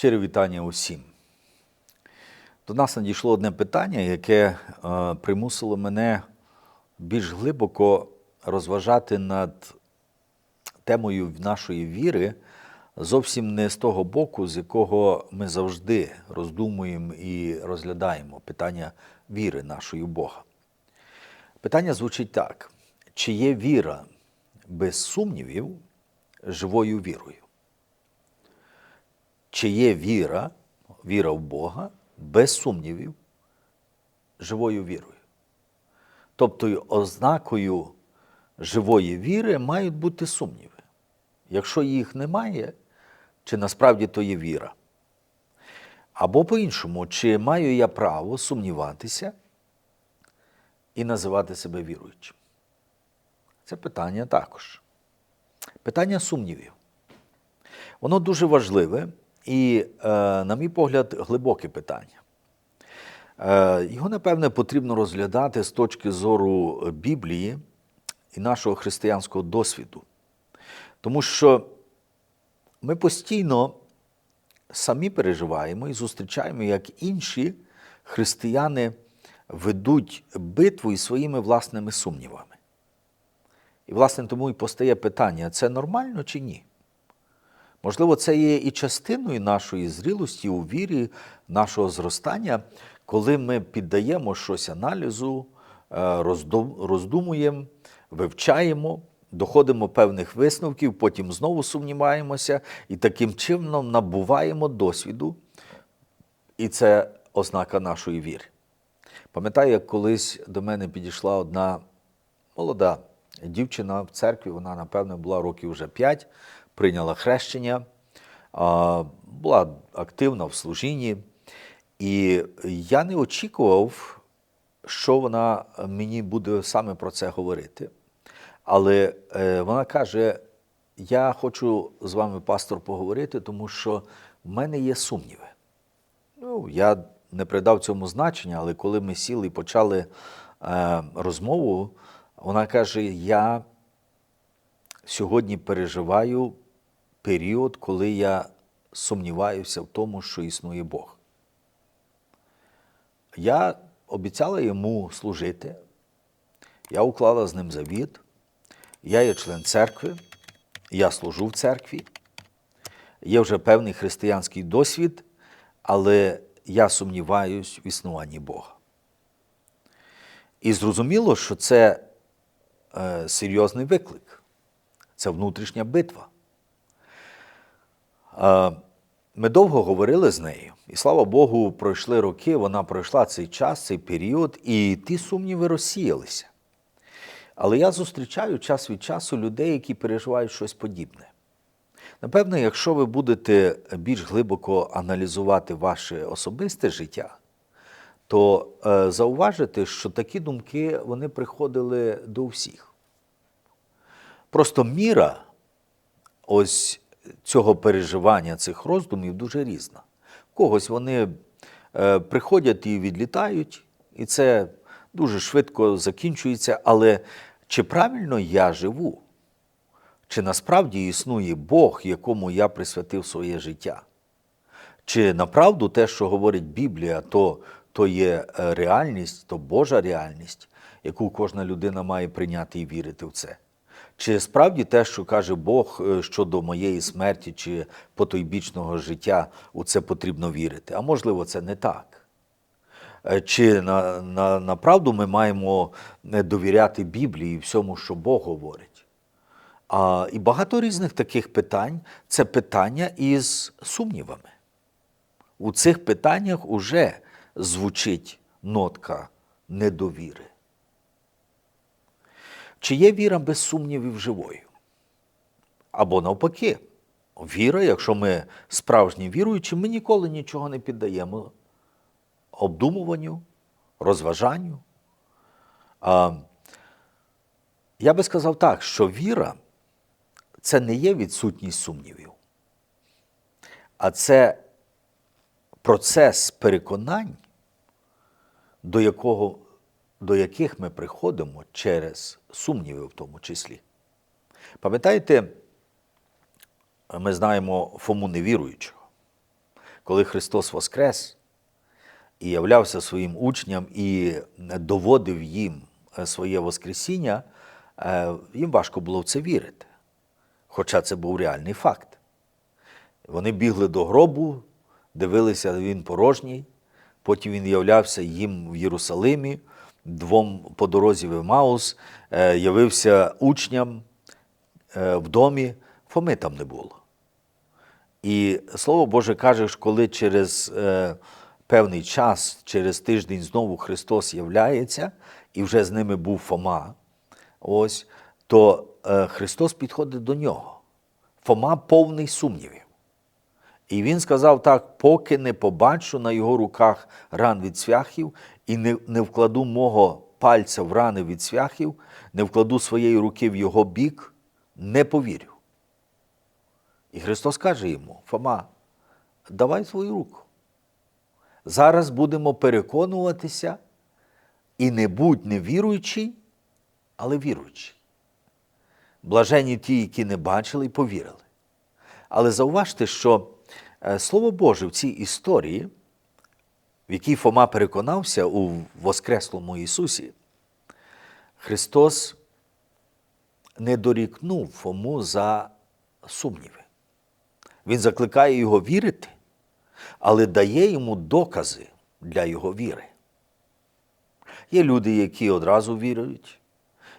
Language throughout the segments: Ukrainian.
Щире вітання усім. До нас надійшло одне питання, яке е, примусило мене більш глибоко розважати над темою нашої віри, зовсім не з того боку, з якого ми завжди роздумуємо і розглядаємо питання віри нашої Бога. Питання звучить так: чи є віра без сумнівів живою вірою? Чи є віра, віра в Бога без сумнівів, живою вірою? Тобто ознакою живої віри мають бути сумніви. Якщо їх немає, чи насправді то є віра? Або по-іншому, чи маю я право сумніватися і називати себе віруючим? Це питання також. Питання сумнівів. Воно дуже важливе і, е, на мій погляд, глибоке питання. Е, Його, напевне, потрібно розглядати з точки зору Біблії і нашого християнського досвіду. Тому що ми постійно самі переживаємо і зустрічаємо, як інші християни ведуть битву із своїми власними сумнівами. І, власне, тому і постає питання: це нормально чи ні? Можливо, це є і частиною нашої зрілості у вірі, нашого зростання, коли ми піддаємо щось аналізу, е, роздумуємо, вивчаємо, доходимо певних висновків, потім знову сумніваємося і таким чином набуваємо досвіду. І це ознака нашої віри. Пам'ятаю, як колись до мене підійшла одна молода дівчина в церкві, вона, напевно, була років вже 5, прийняла хрещення, була активна в служінні. І я не очікував, що вона мені буде саме про це говорити. Але е, вона каже: я хочу з вами, пастор, поговорити, тому що в мене є сумніви. Ну, я не придав цьому значення, але коли ми сіли і почали е, розмову, вона каже: Я сьогодні переживаю період, коли я сумніваюся в тому, що існує Бог. Я обіцяла йому служити, я уклала з ним завіт, я є член церкви, я служу в церкві, є вже певний християнський досвід, але я сумніваюсь в існуванні Бога. І зрозуміло, що це е, серйозний виклик, це внутрішня битва. Ми довго говорили з нею, і слава Богу, пройшли роки, вона пройшла цей час, цей період, і ті сумніви розсіялися. Але я зустрічаю час від часу людей, які переживають щось подібне. Напевно, якщо ви будете більш глибоко аналізувати ваше особисте життя, то е, зауважите, що такі думки вони приходили до всіх. Просто міра ось цього переживання, цих роздумів дуже різна. Когось вони е, приходять і відлітають, і це дуже швидко закінчується. Але чи правильно я живу? Чи насправді існує Бог, якому я присвятив своє життя? Чи направду те, що говорить Біблія, то, то є е, реальність, то Божа реальність, яку кожна людина має прийняти і вірити в це? Чи справді те, що каже Бог е, щодо моєї смерті чи потойбічного життя, у це потрібно вірити? А можливо, це не так. Е, Чи на, на, направду ми маємо довіряти Біблії і всьому, що Бог говорить? А, і багато різних таких питань це питання із сумнівами. У цих питаннях уже звучить нотка недовіри. Чи є віра без сумнівів живою? Або навпаки, віра, якщо ми справжні віруючі, ми ніколи нічого не піддаємо обдумуванню, розважанню. А, я би сказав так, що віра це не є відсутність сумнівів, а це процес переконань, до, якого, до яких ми приходимо через сумніви в тому числі. Пам'ятаєте, ми знаємо Фому невіруючого. коли Христос Воскрес і являвся своїм учням і доводив їм е, своє Воскресіння, е, їм важко було в це вірити. Хоча це був реальний факт. Вони бігли до гробу, дивилися, він порожній. Потім він являвся їм в Єрусалимі, двом по дорозі в Емаус, е, явився учням е, в домі, Фоми там не було. І Слово Боже каже, що коли через е, певний час, через тиждень знову Христос являється, і вже з ними був Фома, ось, то Христос підходить до нього. Фома повний сумнівів. І він сказав так: поки не побачу на його руках ран від цвяхів і не, не вкладу мого пальця в рани від цвяхів, не вкладу своєї руки в його бік, не повірю. І Христос каже йому: Фома, давай свою руку. Зараз будемо переконуватися і не будь невіруючий, але віруючий. Блажені ті, які не бачили і повірили. Але зауважте, що е, Слово Боже в цій історії, в якій Фома переконався у Воскреслому Ісусі, Христос не дорікнув Фому за сумніви. Він закликає його вірити, але дає йому докази для його віри. Є люди, які одразу вірують,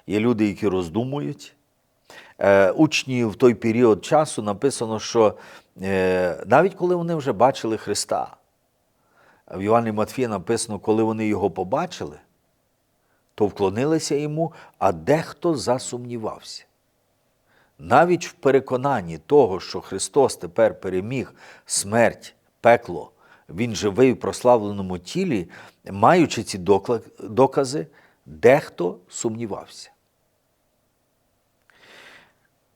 є люди, які роздумують. Е, Учні в той період часу написано, що е, навіть коли вони вже бачили Христа, в Івані Матфія написано, коли вони його побачили, то вклонилися йому, а дехто засумнівався. Навіть в переконанні того, що Христос тепер переміг смерть, пекло, Він живий в прославленому тілі, маючи ці докази, дехто сумнівався.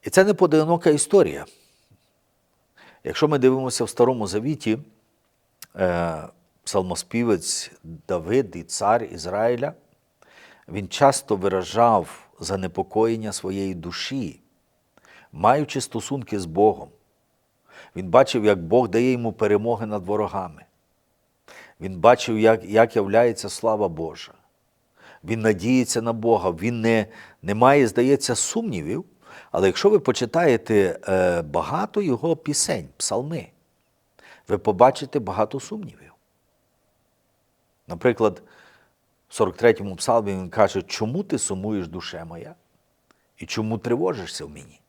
І це не поодинока історія. Якщо ми дивимося в Старому Завіті, е, псалмоспівець Давид і цар Ізраїля, він часто виражав занепокоєння своєї душі, маючи стосунки з Богом. Він бачив, як Бог дає йому перемоги над ворогами. Він бачив, як, як являється слава Божа. Він надіється на Бога, він не, не має, здається, сумнівів. Але якщо ви почитаєте е, багато його пісень, псалми, ви побачите багато сумнівів. Наприклад, в 43-му псалмі він каже, чому ти сумуєш душе моя? І чому тривожишся в мені?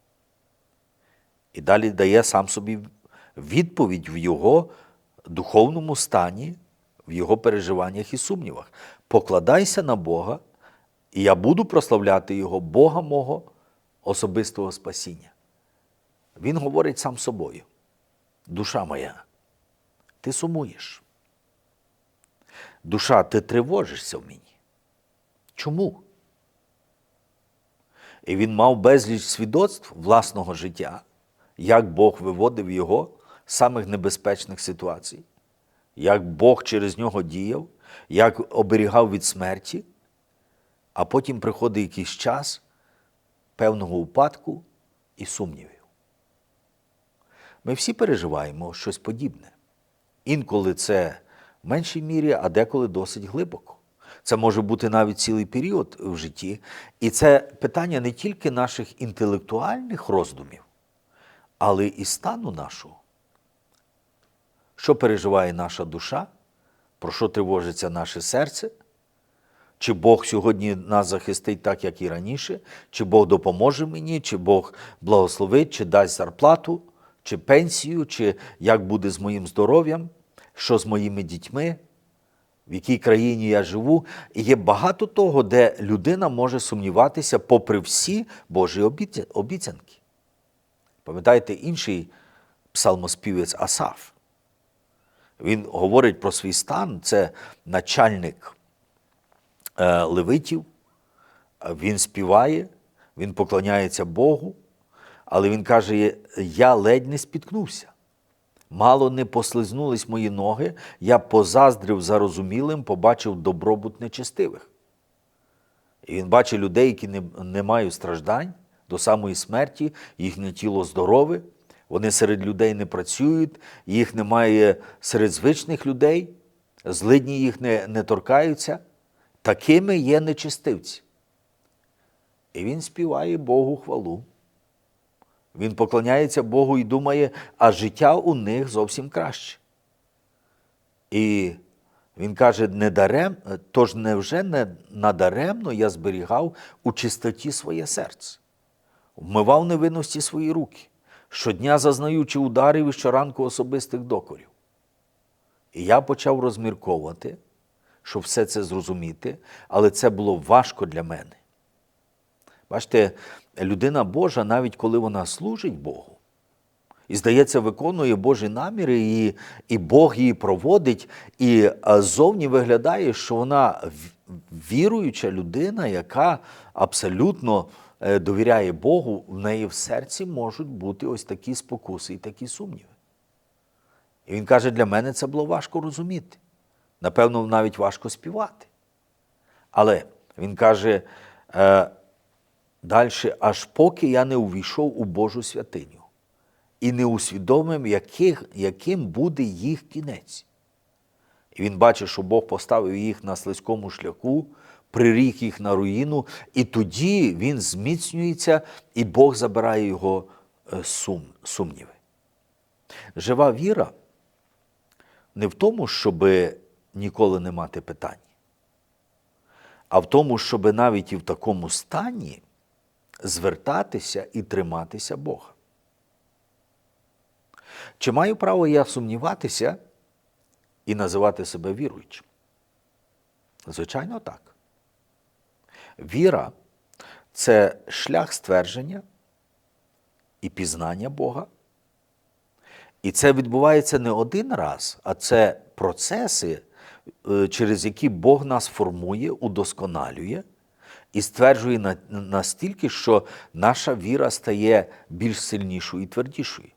І далі дає сам собі відповідь в його духовному стані, в його переживаннях і сумнівах. Покладайся на Бога, і я буду прославляти Його, Бога мого особистого спасіння. Він говорить сам собою. Душа моя, ти сумуєш. Душа, ти тривожишся в мені. Чому? І він мав безліч свідоцтв власного життя, як Бог виводив його з самих небезпечних ситуацій, як Бог через нього діяв, як оберігав від смерті, а потім приходить якийсь час певного упадку і сумнівів. Ми всі переживаємо щось подібне. Інколи це меншій мірі, а деколи досить глибоко. Це може бути навіть цілий період в житті. І це питання не тільки наших інтелектуальних роздумів, але і стану нашого. Що переживає наша душа, про що тривожиться наше серце? Чи Бог сьогодні нас захистить так, як і раніше, чи Бог допоможе мені, чи Бог благословить, чи дасть зарплату, чи пенсію, чи як буде з моїм здоров'ям, що з моїми дітьми, в якій країні я живу. І є багато того, де людина може сумніватися попри всі Божі обіцянки. Пам'ятаєте, інший псалмоспівець Асаф. Він говорить про свій стан, це начальник е, левитів, він співає, він поклоняється Богу, але він каже: Я ледь не спіткнувся. Мало не послизнулись мої ноги, я позаздрив зарозумілим, побачив добробут нечестивих. І він бачить людей, які не, не мають страждань до самої смерті, їхнє тіло здорове, Вони серед людей не працюють, їх немає серед звичних людей, злидні їх не, не торкаються. Такими є нечистивці. І він співає Богу хвалу. Він поклоняється Богу і думає, а життя у них зовсім краще. І він каже, не дарем, тож невже не надаремно я зберігав у чистоті своє серце, вмивав невинності свої руки, щодня зазнаючи ударів і щоранку особистих докорів. І я почав розмірковувати, щоб все це зрозуміти, але це було важко для мене. Бачите, людина Божа, навіть коли вона служить Богу, і, здається, виконує Божі наміри, і, і Бог її проводить, і зовні виглядає, що вона віруюча людина, яка абсолютно е, довіряє Богу, в неї в серці можуть бути ось такі спокуси і такі сумніви. І він каже, для мене це було важко розуміти. Напевно, навіть важко співати. Але він каже е, далі, аж поки я не увійшов у Божу святиню і не усвідомив, яких, яким буде їх кінець. І він бачить, що Бог поставив їх на слизькому шляху, приріг їх на руїну, і тоді він зміцнюється, і Бог забирає його е, сум, сумніви. Жива віра не в тому, щоб ніколи не мати питань, а в тому, щоб навіть і в такому стані звертатися і триматися Бога. Чи маю право я сумніватися і називати себе віруючим? Звичайно, так. Віра це шлях ствердження і пізнання Бога. І це відбувається не один раз, а це процеси, е, через які Бог нас формує, удосконалює і стверджує настільки, що наша віра стає більш сильнішою і твердішою.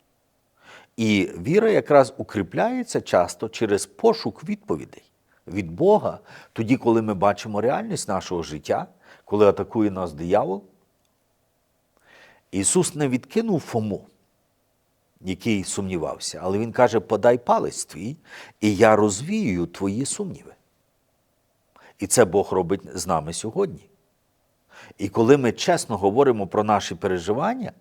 І віра якраз укріпляється часто через пошук відповідей від Бога, тоді, коли ми бачимо реальність нашого життя, коли атакує нас диявол. Ісус не відкинув Фому, який сумнівався, але Він каже: подай палець твій, і я розвіюю твої сумніви. І це Бог робить з нами сьогодні. І коли ми чесно говоримо про наші переживання,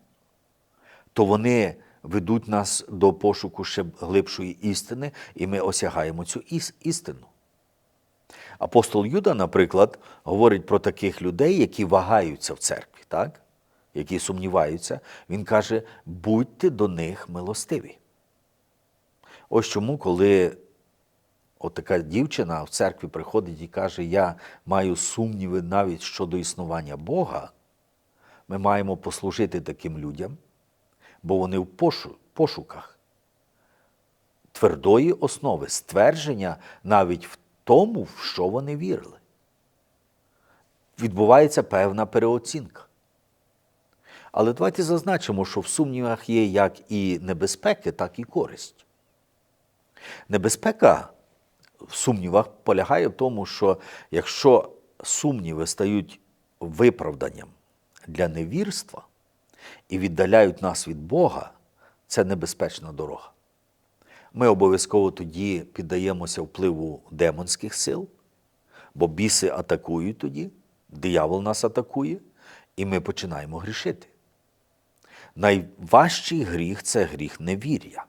то вони ведуть нас до пошуку ще глибшої істини, і ми осягаємо цю істину. Апостол Юда, наприклад, говорить про таких людей, які вагаються в церкві, так? які сумніваються. Він каже: будьте до них милостиві. Ось чому, коли от така дівчина в церкві приходить і каже, я маю сумніви навіть щодо існування Бога, ми маємо послужити таким людям, бо вони в пошуках твердої основи, ствердження навіть в тому, в що вони вірили. Відбувається певна переоцінка. Але давайте зазначимо, що в сумнівах є як і небезпеки, так і користь. Небезпека в сумнівах полягає в тому, що якщо сумніви стають виправданням для невірства і віддаляють нас від Бога, це небезпечна дорога. Ми обов'язково тоді піддаємося впливу демонських сил, бо біси атакують тоді, диявол нас атакує, і ми починаємо грішити. Найважчий гріх це гріх невір'я.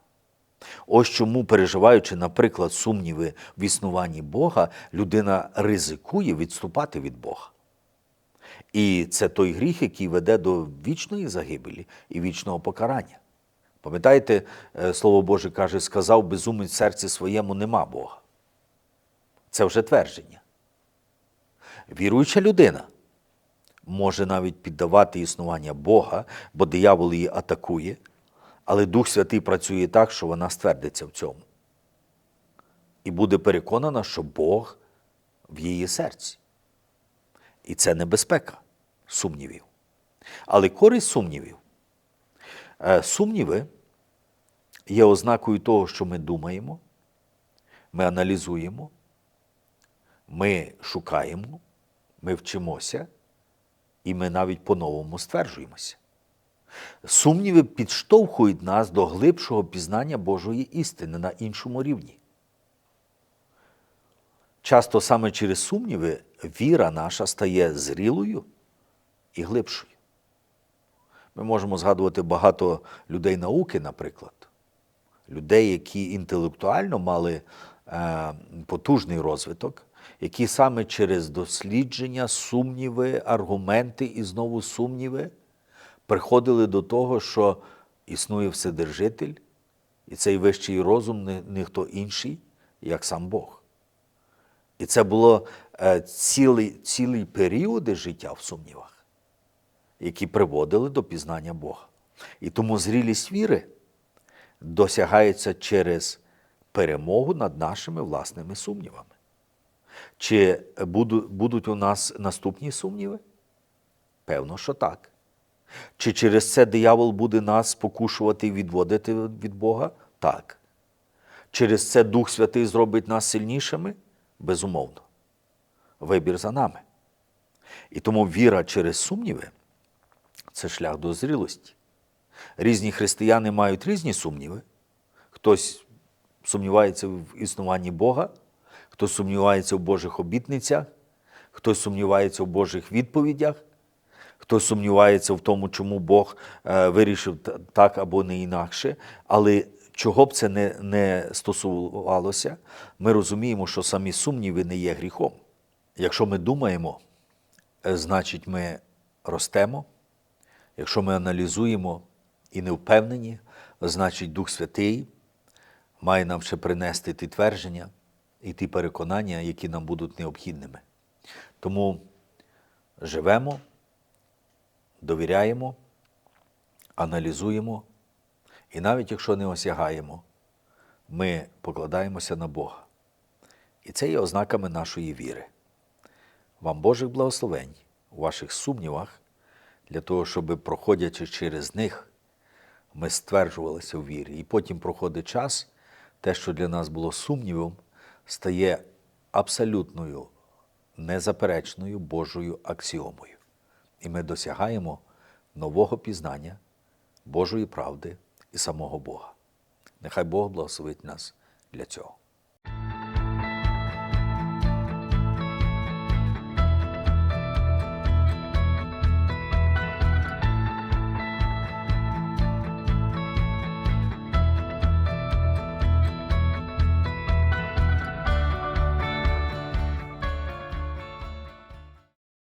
Ось чому, переживаючи, наприклад, сумніви в існуванні Бога, людина ризикує відступати від Бога. І це той гріх, який веде до вічної загибелі і вічного покарання. Пам'ятаєте, е, Слово Боже каже, сказав безумець в серці своєму нема Бога. Це вже твердження. Віруюча людина може навіть піддавати існування Бога, бо диявол її атакує, але Дух Святий працює так, що вона ствердиться в цьому. І буде переконана, що Бог в її серці. І це небезпека сумнівів. Але користь сумнівів. Е, Сумніви є ознакою того, що ми думаємо, ми аналізуємо, ми шукаємо, ми вчимося, і ми навіть по-новому стверджуємося. Сумніви підштовхують нас до глибшого пізнання Божої істини на іншому рівні. Часто саме через сумніви віра наша стає зрілою і глибшою. Ми можемо згадувати багато людей науки, наприклад, людей, які інтелектуально мали е, потужний розвиток, які саме через дослідження, сумніви, аргументи і знову сумніви приходили до того, що існує Вседержитель, і цей вищий розум не, не хто інший, як сам Бог. І це було е, цілий, цілі періоди життя в сумнівах, які приводили до пізнання Бога. І тому зрілість віри досягається через перемогу над нашими власними сумнівами. Чи буду- будуть у нас наступні сумніви? Певно, що так. Чи через це диявол буде нас спокушувати і відводити від Бога? Так. Через це Дух Святий зробить нас сильнішими? Безумовно. Вибір за нами. І тому віра через сумніви це шлях до зрілості. Різні християни мають різні сумніви. Хтось сумнівається в існуванні Бога, хтось сумнівається в Божих обітницях, хтось сумнівається в Божих відповідях, хтось сумнівається в тому, чому Бог е, вирішив так або не інакше. Але чого б це не, не стосувалося, ми розуміємо, що самі сумніви не є гріхом. Якщо ми думаємо, е, значить ми ростемо. Якщо ми аналізуємо і не впевнені, значить Дух Святий має нам ще принести ті твердження і ті переконання, які нам будуть необхідними. Тому живемо, довіряємо, аналізуємо, і навіть якщо не осягаємо, ми покладаємося на Бога. І це є ознаками нашої віри. Вам Божих благословень у ваших сумнівах, для того, щоб, проходячи через них, ми стверджувалися в вірі. І потім проходить час, те, що для нас було сумнівом, стає абсолютною, незаперечною Божою аксіомою. І ми досягаємо нового пізнання Божої правди і самого Бога. Нехай Бог благословить нас для цього.